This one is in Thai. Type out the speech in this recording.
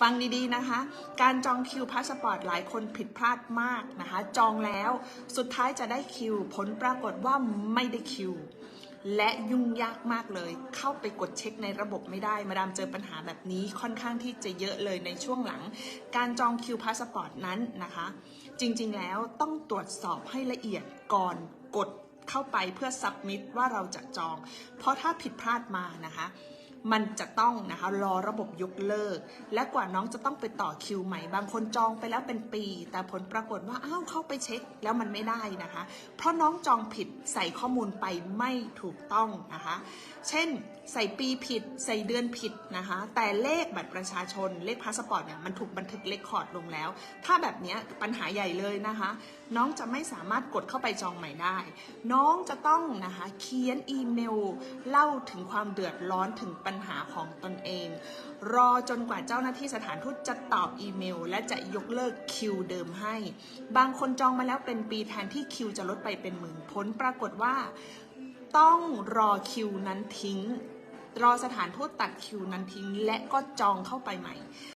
ฟังดีๆนะคะ การจองคิวพาสปอร์ตหลายคนผิดพลาดมากนะคะ จองแล้วสุดท้ายจะได้คิว ผลปรากฏว่าไม่ได้คิว และยุ่งยากมากเลย เข้าไปกดเช็คในระบบไม่ได้ มาดามเจอปัญหาแบบนี้ค่อนข้างที่จะเยอะเลยในช่วงหลัง การจองคิวพาสปอร์ตนั้นนะคะ จริงๆแล้วต้องตรวจสอบให้ละเอียดก่อนกดเข้าไปเพื่อสับมิดว่าเราจะจอง เพราะถ้าผิดพลาดมานะคะ มันจะต้องนะคะรอระบบยกเลิก และกว่าน้องจะต้องไปต่อคิวใหม่ บางคนจองไปแล้วเป็นปี แต่ผลปรากฏว่าอ้าวเข้าไปเช็คแล้วมันไม่ได้นะคะ เพราะน้องจองผิดใส่ข้อมูลไปไม่ถูกต้องนะคะ เช่นใส่ปีผิด ใส่เดือนผิดนะคะ แต่เลขบัตรประชาชนเลขพาสปอร์ตเนี่ยมันถูกบันทึกเลคคอร์ดลงแล้ว ถ้าแบบนี้ปัญหาใหญ่เลยนะคะ น้องจะไม่สามารถกดเข้าไปจองใหม่ได้ น้องจะต้องนะคะเขียนอีเมล เล่าถึงความเดือดร้อนถึงปัญหาของตนเอง รอจนกว่าเจ้าหน้าที่สถานทูตจะตอบอีเมล และจะยกเลิกคิวเดิมให้ บางคนจองมาแล้วเป็นปีแทนที่คิวจะลดไปเป็นหมื่นผลปรากฏว่า ต้องรอคิวนั้นทิ้ง รอสถานทูตตัดคิวนั้นทิ้ง และก็จองเข้าไปใหม่